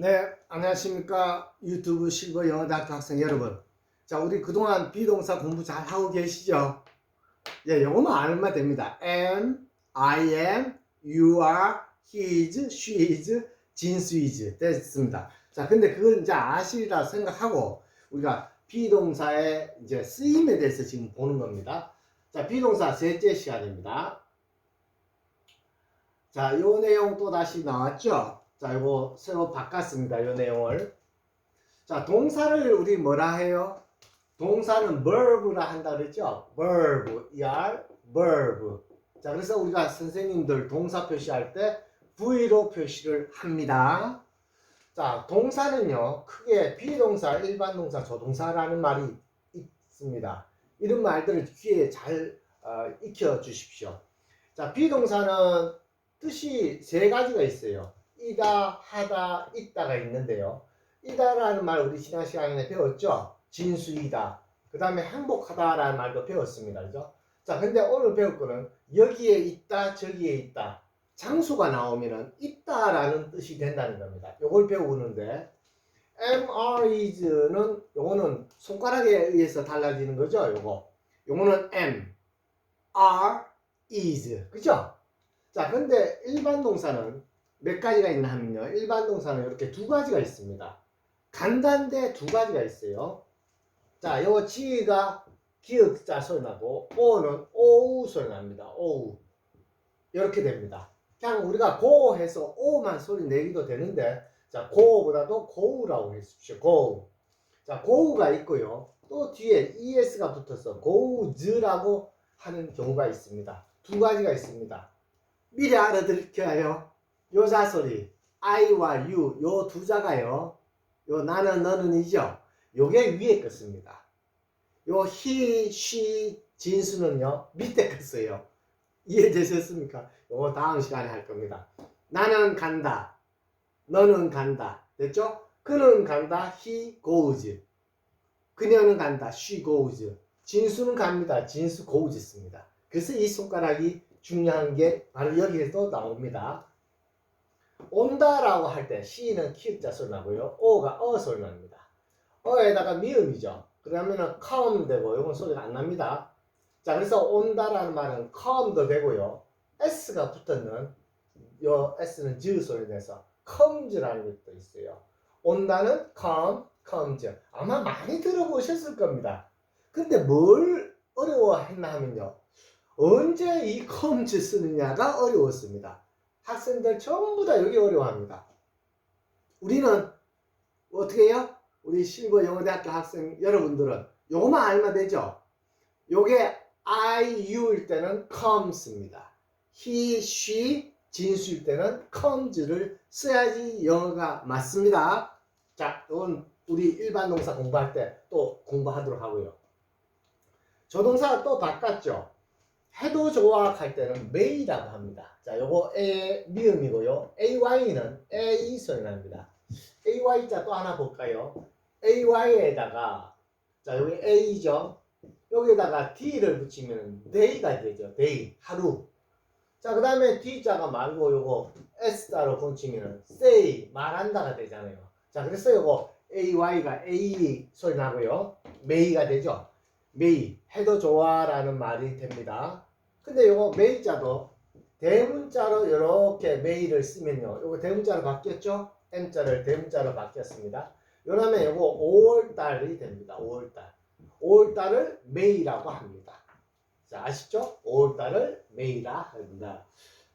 네, 안녕하십니까. 유튜브 실버 영어 대학교 학생 여러분. 자, 우리 그동안 비동사 공부 잘 하고 계시죠? 예, 영어만 알면 됩니다. am, I am, you are, he is, she is, 진수 is. 됐습니다. 자, 근데 그걸 이제 아시리라 생각하고 우리가 비동사의 이제 쓰임에 대해서 지금 보는 겁니다. 자, 비동사 셋째 시간입니다. 자, 요 내용 또 다시 나왔죠? 자, 이거 새로 바꿨습니다. 이 내용을. 자, 동사를 우리 뭐라 해요? 동사는 verb라 한다 그랬죠? verb, er, verb. 자, 그래서 우리가 선생님들 동사 표시할 때 V로 표시를 합니다. 자, 동사는요, 크게 비동사, 일반 동사, 조동사라는 말이 있습니다. 이런 말들을 귀에 잘 어, 익혀 주십시오. 자, 비동사는 뜻이 세 가지가 있어요. 이다, 하다, 있다가 있는데요. 이다라는 말 우리 지난 시간에 배웠죠? 진수이다. 그 다음에 행복하다라는 말도 배웠습니다. 그죠? 자, 근데 오늘 배울 거는 여기에 있다, 저기에 있다. 장소가 나오면은 있다라는 뜻이 된다는 겁니다. 요걸 배우는데 MR is는 요거는 손가락에 의해서 달라지는 거죠. 요거. 요거는 M, R, is. 그죠? 자, 근데 일반 동사는 몇 가지가 있나 하면요. 일반 동사는 이렇게 두 가지가 있습니다. 간단데 두 가지가 있어요. 자, 요 지가 기역자 소리 나고 오는 오우 소리 납니다. 오우. 이렇게 됩니다. 그냥 우리가 고 해서 오만 소리 내기도 되는데 자, 고보다도 고우라고 해주십시오. 고우. 자, 고우가 있고요. 또 뒤에 es가 붙어서 고우즈라고 하는 경우가 있습니다. 두 가지가 있습니다. 미리 알아들켜요. 요 자 소리 I와 you 요 두 자가요. 요 나는 너는이죠. 요게 위에 것입니다. 요 he, she 진수는요 밑에 것어요. 이해되셨습니까? 요거 다음 시간에 할 겁니다. 나는 간다. 너는 간다. 됐죠? 그는 간다. he goes. 그녀는 간다. she goes. 진수는 갑니다. 진수 goes 씁니다. 그래서 이 손가락이 중요한 게 바로 여기에서 나옵니다. 온다라고 할 때 시는 키자 소리 나고요. 오가 어 소리 납니다. 어에다가 미음이죠. 그러면은 come 되고 이건 소리가 안 납니다. 자, 그래서 온다라는 말은 come도 되고요. s가 붙었는 요 s는 즈 소리 내서 comes라는 것도 있어요. 온다는 come, comes. 아마 많이 들어보셨을 겁니다. 근데 뭘 어려워했나 하면요. 언제 이 comes 쓰느냐가 어려웠습니다. 학생들 전부 다 여기 어려워합니다. 우리는 어떻게 해요? 우리 실버 영어대학교 학생 여러분들은 요거만 알면 되죠? 요게 I, you일 때는 comes입니다. he, she, 진수일 때는 comes를 써야지 영어가 맞습니다. 자, 이건 우리 일반 동사 공부할 때 또 공부하도록 하고요. 조동사가 또 바꿨죠? 해도 좋아 할 때는 may라고 합니다. 자, 요거 a 미음이고요. ay는 a 소리 납니다. ay 자 또 하나 볼까요? ay에다가 자 여기 a죠. 여기다가 d를 붙이면 day가 되죠. day 하루. 자, 그 다음에 d자가 말고 요거 s자로 붙이면 say 말한다가 되잖아요. 자, 그래서 요거 ay가 a 소리 나고요. may가 되죠. may 해도 좋아라는 말이 됩니다. 근데 요거 may자도 대문자로 이렇게 may를 쓰면요. 요거 대문자로 바뀌었죠? m자를 대문자로 바뀌었습니다. 요러면 요거 5월달이 됩니다. 5월달. 5월달을 may라고 합니다. 자, 아시죠? 5월달을 may라 합니다.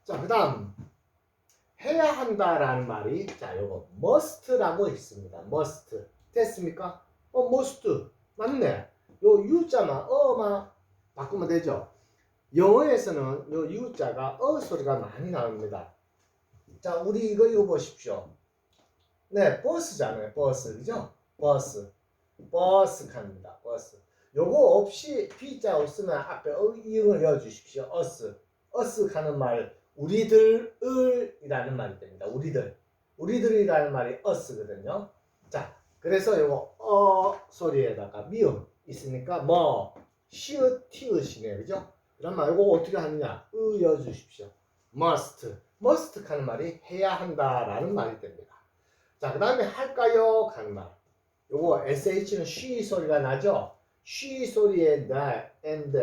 자, 그 다음 해야 한다라는 말이 자, 요거 must라고 있습니다. must. 됐습니까? 어, must. 맞네. 요 U자만 어만 바꾸면 되죠. 영어에서는 요 U자가 어 소리가 많이 나옵니다. 자, 우리 이거 이거 보십시오. 네, 버스잖아요. 버스. 그죠? 버스. 버스 칸입니다. 버스. 요거 없이 B자 없으면 앞에 어, 이응을 넣어 주십시오. 어스. 어스 하는 말 우리들을 이라는 말이 됩니다. 우리들. 우리들이라는 말이 어스거든요. 자, 그래서 요거 어 소리에다가 미음 있으니까 뭐 시읒 티읒이네 그죠? 그러면 이거 어떻게 하느냐 의여 주십시오 must must 하는 말이 해야 한다라는 말이 됩니다 자, 그 다음에 할까요? 하는 말. 요거 sh는 she 소리가 나죠? she 소리에 the and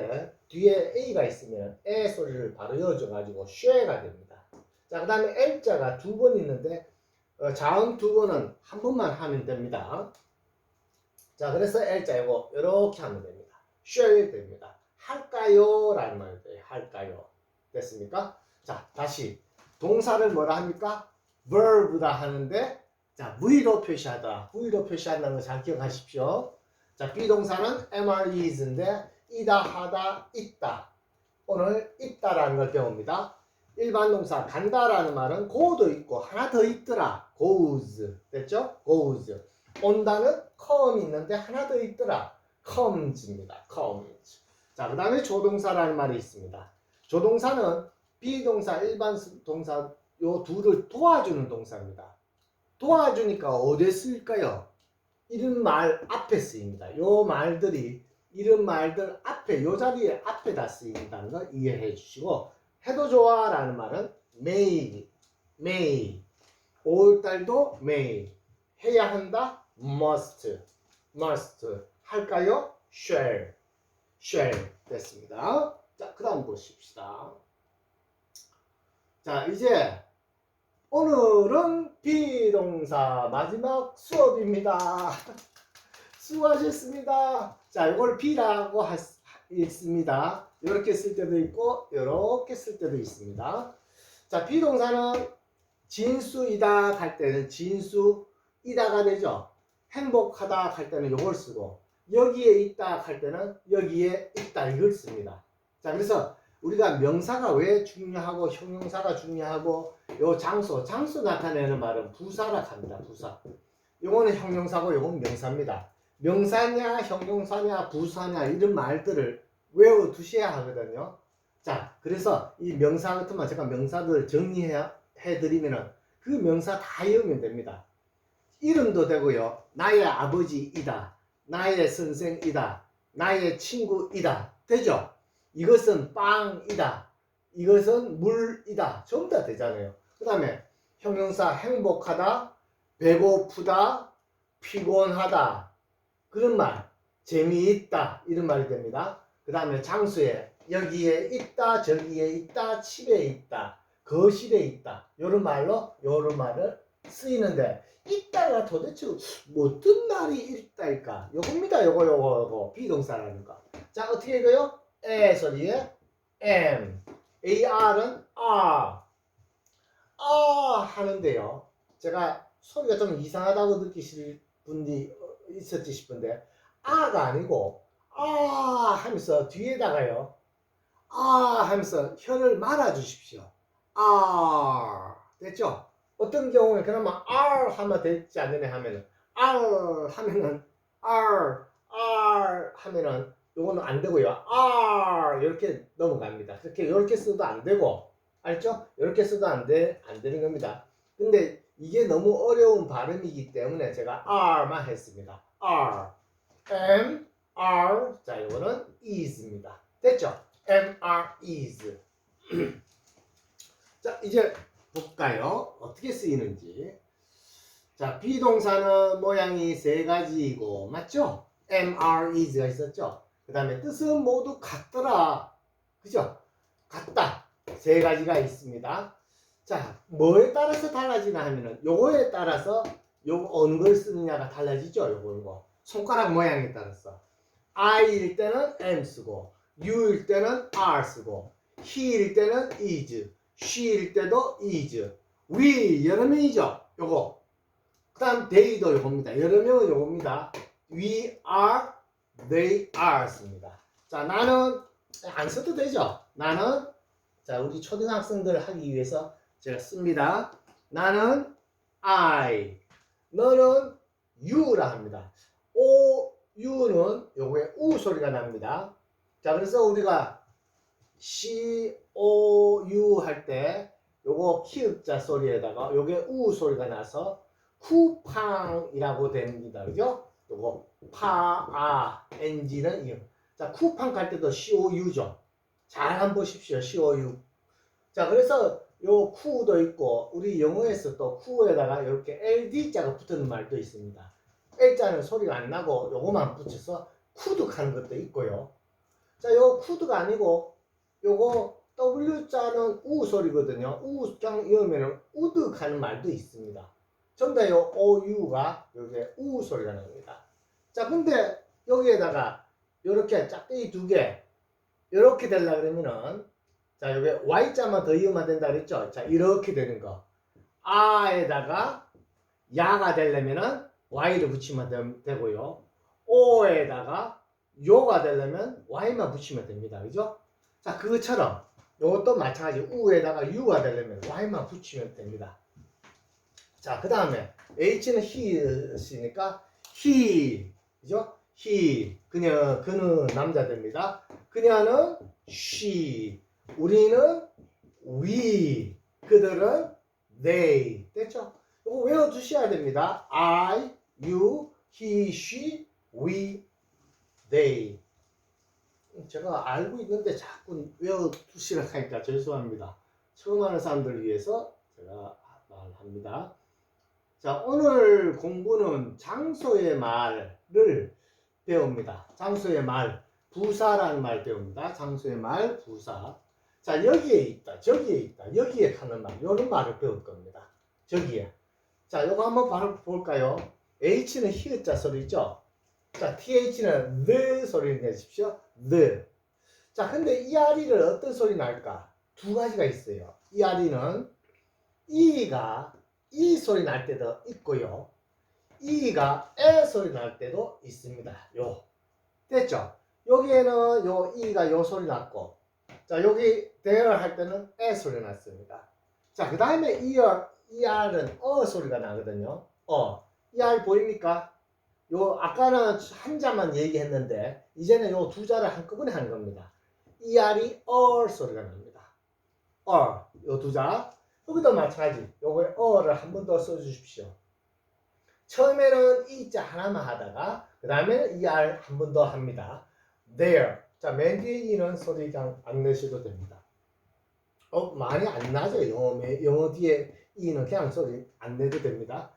뒤에 a가 있으면 에 소리를 바로 이어줘가지고 she가 됩니다. 자, 그 다음에 l자가 두 번 있는데 어, 자음 두 번은 한 번만 하면 됩니다. 자, 그래서 l자 이거 이렇게 하면 됩니다. share 됩니다. 할까요? 라는 말이 돼요. 할까요? 됐습니까? 자, 다시 동사를 뭐라 합니까? verb라 하는데 자, V로 표시하다. V로 표시한다는 거 잘 기억하십시오. 자, 비동사는 MREs인데 이다 하다 있다. 오늘 있다라는 걸 배웁니다. 일반 동사 간다라는 말은 go도 있고 하나 더 있더라. goes. 됐죠? goes. 온다는 come 있는데 하나 더 있더라. comes입니다. comes. 자, 그 다음에 조동사라는 말이 있습니다. 조동사는 비동사, 일반 동사 요 둘을 도와주는 동사입니다. 도와주니까 어디에 쓰일까요? 이런 말 앞에 쓰입니다. 요 말들이 이런 말들 앞에 요 자리에 앞에 다 쓰인다는 거 이해해 주시고 해도 좋아라는 말은 may, may 5월달도 may 해야 한다 must, must 할까요? shall, shall 됐습니다. 자, 그 다음 보십시다. 자, 이제 오늘은 비동사 마지막 수업입니다. 수고하셨습니다. 자, 이걸 B라고 하, 읽습니다. 이렇게 쓸 때도 있고, 이렇게 쓸 때도 있습니다. 자, 비동사는 진수이다 할 때는 진수이다가 되죠. 행복하다 할 때는 이걸 쓰고, 여기에 있다 할 때는 여기에 있다 이걸 씁니다. 자, 그래서 우리가 명사가 왜 중요하고 형용사가 중요하고 요 장소, 장소 나타내는 말은 부사라 합니다. 부사. 요거는 형용사고 요건 명사입니다. 명사냐, 형용사냐, 부사냐 이런 말들을 외워 두셔야 하거든요. 자, 그래서 이 명사 같은 말 제가 명사들 정리해 드리면은 그 명사 다 외우면 됩니다. 이름도 되고요. 나의 아버지이다. 나의 선생이다. 나의 친구이다. 되죠? 이것은 빵이다. 이것은 물이다. 전부 다 되잖아요. 그 다음에 형용사 행복하다, 배고프다, 피곤하다. 그런 말. 재미있다. 이런 말이 됩니다. 그 다음에 장소에 여기에 있다, 저기에 있다, 집에 있다, 거실에 있다. 이런 말로 이런 말을 쓰이는데 있다가 도대체 뭐 어떤 말이 있다일까? 요겁니다. 요거 요거 요거 비동사라는 거. 자 어떻게 읽어요? 에 소리에 am, ar은 are, 아 하는데요. 제가 소리가 좀 이상하다고 느끼실 분이 있었지 싶은데 아가 아니고 아 하면서 뒤에다가요. 아 하면서 혀를 말아 주십시오. 아 됐죠? 어떤 경우에 그나마 R 하면 되지 않느냐 하면은 R 하면은 R R 하면은 요거는 안 되고요. R 이렇게 넘어갑니다. 그렇게 이렇게 써도 안 되고 알죠? 이렇게 써도 안 돼, 안 되는 겁니다. 근데 이게 너무 어려운 발음이기 때문에 제가 R만 했습니다. R M R 자 이거는 is입니다. 됐죠? M R is 자 이제 볼까요? 어떻게 쓰이는지. 자, 비동사는 모양이 세 가지이고, 맞죠? MR is가 있었죠? 그 다음에 뜻은 모두 같더라. 그죠? 같다. 세 가지가 있습니다. 자, 뭐에 따라서 달라지나 하면은, 요거에 따라서 요 어느 걸 쓰느냐가 달라지죠? 요거, 요거. 손가락 모양에 따라서. I일 때는 M 쓰고, U일 때는 R 쓰고, He일 때는 is. She일 때도 is. we 여러 명이죠. 요거. 그 다음 they도 요겁니다. 여러 명은 요겁니다. we are, they are 씁니다. 자, 나는 안 써도 되죠. 나는 자, 우리 초등학생들 하기 위해서 제가 씁니다. 나는 I. 너는 you라 합니다. O, you는 요거에 우 소리가 납니다. 자, 그래서 우리가 C O U 할 때 요거 키읔자 소리에다가 요게 우 소리가 나서 쿠팡이라고 됩니다. 그죠? 요거 파아 엔지는 이요. 자, 쿠팡 갈 때도 C O U죠. 잘 한번 보십시오. C O U. 자, 그래서 요 쿠도 있고 우리 영어에서 또 쿠에다가 이렇게 LD자가 붙는 말도 있습니다. L자는 소리가 안 나고 요거만 붙여서 쿠드 하는 것도 있고요. 자, 요 쿠드가 아니고 요거 W자는 우 소리거든요. 우장 이으면 우득하는 말도 있습니다. 전부 다요 OU가 여기에 우 소리가 납니다. 자, 근데 여기에다가 요렇게 짝대기 두 개, 요렇게 되려 그러면은 자, 여기 Y자만 더 이으면 된다 그랬죠? 자, 이렇게 되는 거. 아에다가 야가 되려면은 Y를 붙이면 되- 되고요. O에다가 요가 되려면 Y만 붙이면 됩니다. 그죠? 자, 그것처럼 요것도 마찬가지 우에다가 U가 되려면 Y만 붙이면 됩니다. 자, 그 다음에 H는 he이니까 he, 그죠? he, 그녀, 그는 남자 됩니다. 그녀는 she, 우리는 we, 그들은 they. 됐죠? 이거 외워두셔야 됩니다. I, you, he, she, we, they. 제가 알고 있는데 자꾸 외워두시라 하니까 죄송합니다. 처음 하는 사람들 위해서 제가 말합니다. 자, 오늘 공부는 장소의 말을 배웁니다. 장소의 말, 부사라는 말 배웁니다. 장소의 말, 부사. 자, 여기에 있다, 저기에 있다, 여기에 하는 말, 이런 말을 배울 겁니다. 저기에. 자, 요거 한번 볼까요? H는 히읗자 소리죠? 자, TH는 the 소리를 내십시오. the. 자, 근데 ERE를 어떤 소리 날까? 두 가지가 있어요. ERE는 E가 E 소리 날 때도 있고요. E가 에 소리 날 때도 있습니다. 요. 됐죠? 여기에는 요 E가 요 소리 났고, 자, 여기 there 할 때는 에 소리 났습니다. 자, 그 다음에 ER, ER은 어 소리가 나거든요. 어. ER 보입니까? 요, 아까는 한 자만 얘기했는데, 이제는 요 두 자를 한꺼번에 하는 겁니다. ER이 어 소리가 납니다. 어, 요두 자. 여기도 마찬가지. 요거에 어를 한번 더 써주십시오. 처음에는 이 자 하나만 하다가 그 다음에는 ER 한 번 더 합니다. There. 자, 맨 뒤에 이는 소리 그냥 안 내셔도 됩니다. 어, 많이 안 나죠. 영어, 매- 영어 뒤에 이는 그냥 소리 안 내도 됩니다.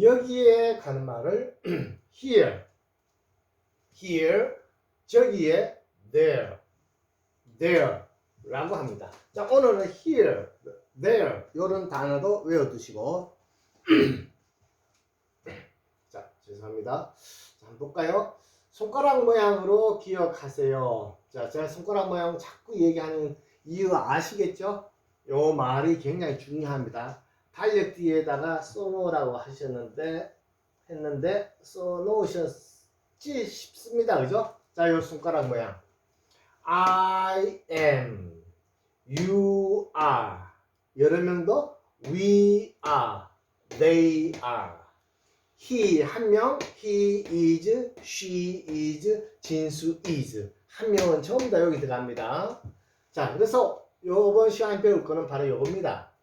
여기에 가는 말을 here, here, 저기에 there, there 라고 합니다. 자, 오늘은 here, there 이런 단어도 외워두시고 자, 죄송합니다. 자, 한번 볼까요? 손가락 모양으로 기억하세요. 자, 제가 손가락 모양 자꾸 얘기하는 이유 아시겠죠? 요 말이 굉장히 중요합니다. 달력 뒤에다가 써놓으라고 하셨는데 했는데 써놓으셨지 싶습니다. 그죠? 자, 요 손가락 모양. I am, you are. 여러 명도 we are, they are. he 한 명, he is, she is, 진수 is. 한 명은 전부 다 여기 들어갑니다. 자, 그래서 요번 시간에 배울 거는 바로 요겁니다.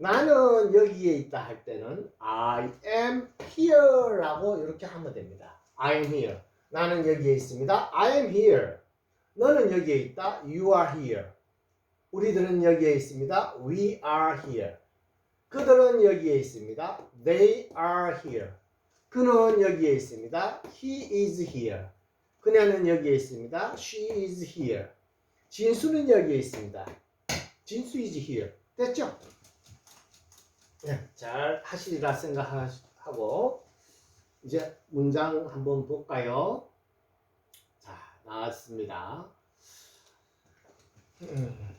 나는 여기에 있다 할 때는 I am here라고 이렇게 하면 됩니다. I am here. 나는 여기에 있습니다. I am here. 너는 여기에 있다. You are here. 우리들은 여기에 있습니다. We are here. 그들은 여기에 있습니다. They are here. 그는 여기에 있습니다. He is here. 그녀는 여기에 있습니다. She is here. 진수는 여기에 있습니다. 진수 is here. 됐죠? 네, 잘 하시리라 생각하고 이제 문장 한번 볼까요? 자, 나왔습니다. 음.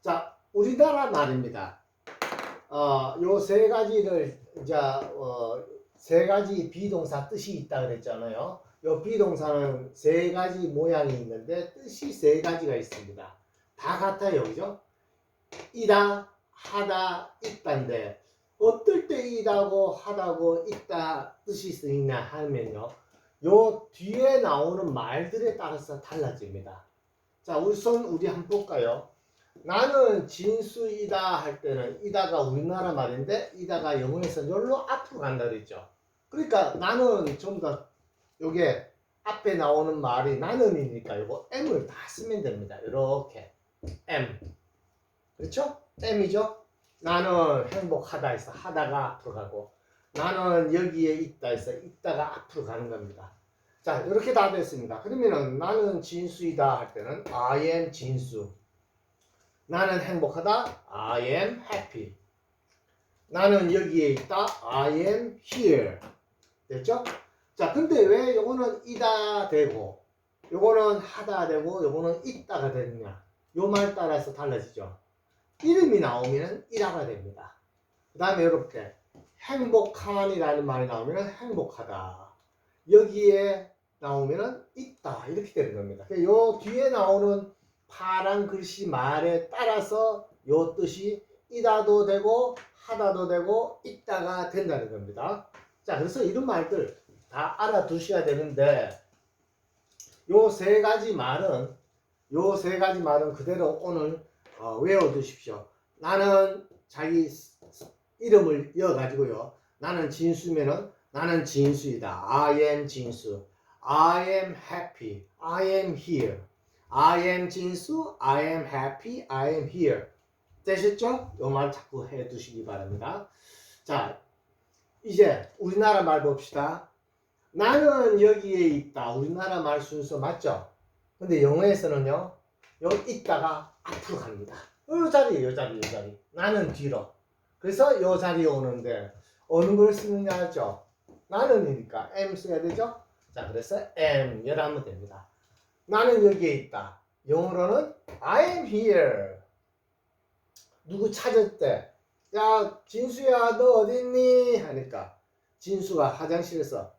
자, 우리나라 말입니다. 어, 요 세 가지를 이제 어, 세 가지 비동사 뜻이 있다 그랬잖아요. 요 비동사는 세 가지 모양이 있는데 뜻이 세 가지가 있습니다. 다 같아요, 그죠? 이다, 하다, 있다인데 어떨 때 이다고 하다고 있다 뜻이 쓰이냐 하면요. 요 뒤에 나오는 말들에 따라서 달라집니다. 자, 우선 우리 한번 볼까요? 나는 진수이다 할 때는 이다가 우리나라 말인데 이다가 영어에서 열로 앞으로 간다 그랬죠. 그러니까 나는 좀 더 요게 앞에 나오는 말이 나는이니까 요거 M을 다 쓰면 됩니다. 이렇게 am. 그렇죠? am이죠? 나는 행복하다 해서 하다가 앞으로 가고 나는 여기에 있다 해서 있다가 앞으로 가는 겁니다. 자, 이렇게 다 됐습니다. 그러면은 나는 진수이다 할 때는 I am 진수. 나는 행복하다. I am happy. 나는 여기에 있다. I am here. 됐죠? 자, 근데 왜 요거는 이다 되고 요거는 하다 되고 요거는 있다가 되느냐? 요 말 따라서 달라지죠. 이름이 나오면 이다가 됩니다. 그 다음에 이렇게 행복한이라는 말이 나오면 행복하다. 여기에 나오면 있다 이렇게 되는 겁니다. 그요 뒤에 나오는 파란 글씨 말에 따라서 요 뜻이 이다도 되고 하다도 되고 있다가 된다는 겁니다. 자, 그래서 이런 말들 다 알아두셔야 되는데 요 세 가지 말은 요 세 가지 말은 그대로 오늘 어, 외워두십시오. 나는 자기 이름을 이어가지고요. 나는 진수면은 나는 진수이다. I am 진수. I am happy. I am here. I am 진수. I am happy. I am here. 되셨죠? 요말 자꾸 해 두시기 바랍니다. 자, 이제 우리나라 말 봅시다. 나는 여기에 있다. 우리나라 말 순서 맞죠? 근데 영어에서는요, 여기 있다가 앞으로 갑니다. 요 자리, 요 자리, 요 자리. 나는 뒤로. 그래서 요 자리에 오는데, 어느 걸 쓰느냐 하죠? 나는이니까 am 써야 되죠? 자, 그래서 am, 열하면 됩니다. 나는 여기에 있다. 영어로는 I am here. 누구 찾았대? 야, 진수야, 너 어딨니? 하니까, 진수가 화장실에서.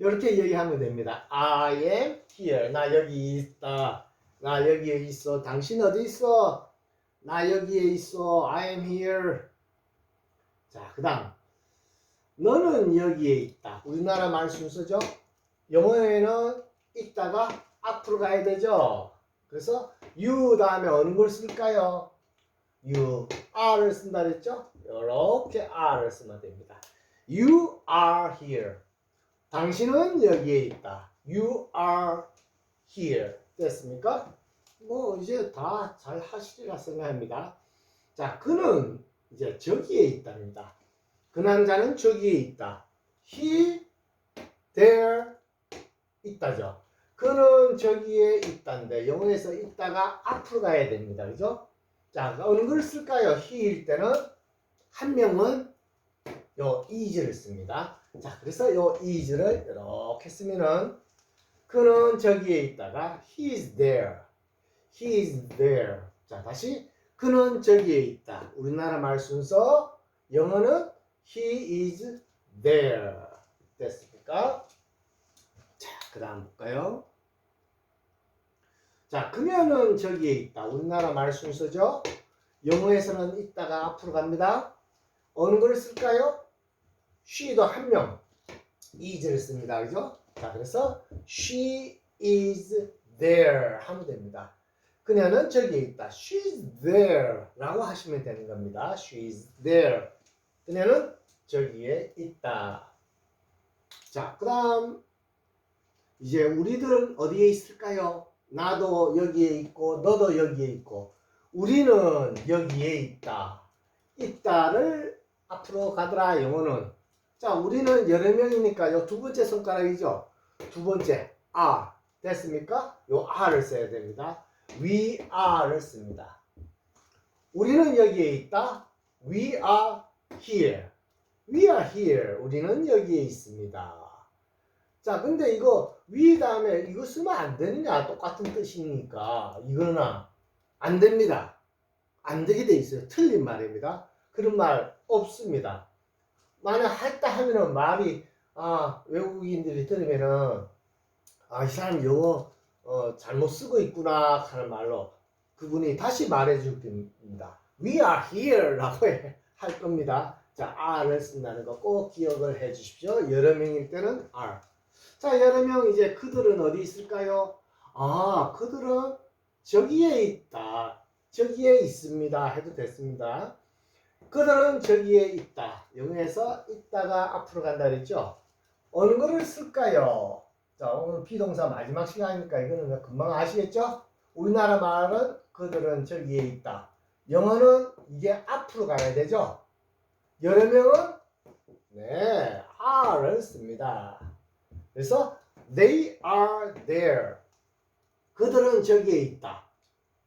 이렇게 얘기하면 됩니다. I am here. 나 여기 있다. 나 여기에 있어. 당신 어디 있어? 나 여기에 있어. I am here. 자, 그 다음. 너는 여기에 있다. 우리나라 말 순서죠? 영어에는 있다가 앞으로 가야 되죠? 그래서 you 다음에 어느 걸 쓸까요? you are를 쓴다 그랬죠? 이렇게 are를 쓰면 됩니다. You are here. 당신은 여기에 있다. You are here. 됐습니까? 뭐 이제 다 잘 하시리라 생각합니다. 자, 그는 이제 저기에 있답니다. 그 남자는 저기에 있다. He there 있다죠. 그는 저기에 있다인데 영어에서 있다가 앞으로 가야 됩니다. 그죠? 자, 어느 걸 쓸까요? he일 때는 한 명은 요 is를 씁니다. 자, 그래서 요 is를 이렇게 쓰면은 그는 저기에 있다가 he is there. he is there. 자, 다시 그는 저기에 있다. 우리나라 말 순서 영어는 he is there. 됐습니까? 자, 그다음 볼까요? 자, 그녀는 저기에 있다. 우리나라 말 순서죠. 영어에서는 있다가 앞으로 갑니다. 어느 걸 쓸까요? She도 한 명, is를 씁니다. 그죠? 자, 그래서 she is there 하면 됩니다. 그녀는 저기에 있다. She's there 라고 하시면 되는 겁니다. She's there. 그녀는 저기에 있다. 자, 그 다음 이제 우리들은 어디에 있을까요? 나도 여기에 있고 너도 여기에 있고 우리는 여기에 있다. 있다를 앞으로 가더라 영어는 자 우리는 여러 명이니까 요 두 번째 손가락이죠. 두 번째 are 됐습니까? 요 are를 써야 됩니다. we are를 씁니다. 우리는 여기에 있다. we are here. we are here. 우리는 여기에 있습니다. 자, 근데 이거 위 다음에 이거 쓰면 안 되느냐? 똑같은 뜻이니까 이거는 안 됩니다. 안 되게 돼 있어요. 틀린 말입니다. 그런 말 없습니다. 만약 했다 하면은 말이 아 외국인들이 들으면은 아 이 사람 영어 어, 잘못 쓰고 있구나 하는 말로 그분이 다시 말해줄 겁니다. We are here라고 할 겁니다. 자, are를 쓴다는 거 꼭 기억을 해 주십시오. 여러 명일 때는 are. 자, 여러 명 이제 그들은 어디 있을까요? 아, 그들은 저기에 있다. 저기에 있습니다. 해도 됐습니다. 그들은 저기에 있다. 영어에서 있다가 앞으로 간다 그랬죠? 어느 거를 쓸까요? 자, 오늘 비동사 마지막 시간이니까 이거는 금방 아시겠죠? 우리나라 말은 그들은 저기에 있다. 영어는 이게 앞으로 가야 되죠? 여러 명은 네, are를 씁니다. 그래서 they are there. 그들은 저기에 있다.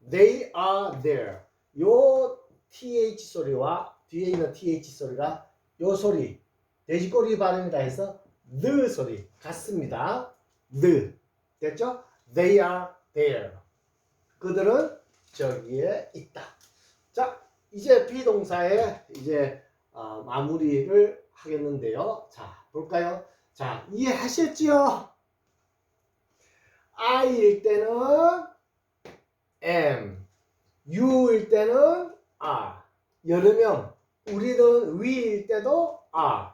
They are there. 요 th 소리와 뒤에 있는 th 소리가 요 소리 돼지꼬리 발음이다 해서 the 소리 같습니다. the 됐죠? They are there. 그들은 저기에 있다. 자, 이제 비동사의 이제 어, 마무리를 하겠는데요. 자, 볼까요? 자, 이해하셨지요? I일 때는 am, you일 때는 are, 명, 우리는 we일 때도 are,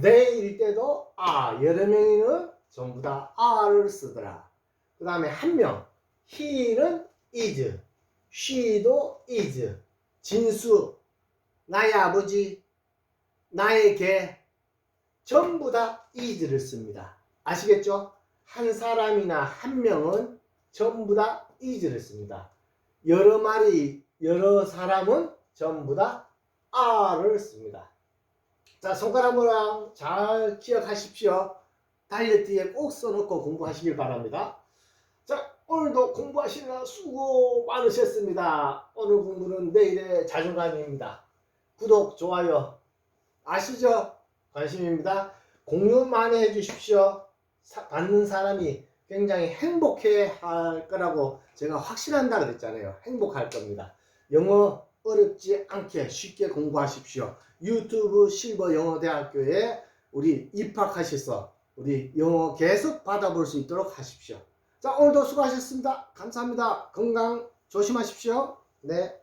they일 때도 are, 여러 명이는 전부 다 are를 쓰더라. 그 다음에 한 명, he는 is, she도 is, 진수, 나의 아버지, 나의 개, 전부 다 is를 씁니다. 아시겠죠? 한 사람이나 한 명은 전부 다 is를 씁니다. 여러 마리, 여러 사람은 전부 다 are를 씁니다. 자, 손가락 모양 잘 기억하십시오. 뒤에 꼭 써놓고 공부하시길 바랍니다. 자, 오늘도 공부하시느라 수고 많으셨습니다. 오늘 공부는 내일의 자존감입니다. 구독, 좋아요 아시죠? 관심입니다. 공유 많이 해주십시오. 사- 받는 사람이 굉장히 행복해 할 거라고 제가 확신한다 그랬잖아요. 행복할 겁니다. 영어 어렵지 않게 쉽게 공부하십시오. 유튜브 실버 영어대학교에 우리 입학하셔서 우리 영어 계속 받아볼 수 있도록 하십시오. 자, 오늘도 수고하셨습니다. 감사합니다. 건강 조심하십시오. 네.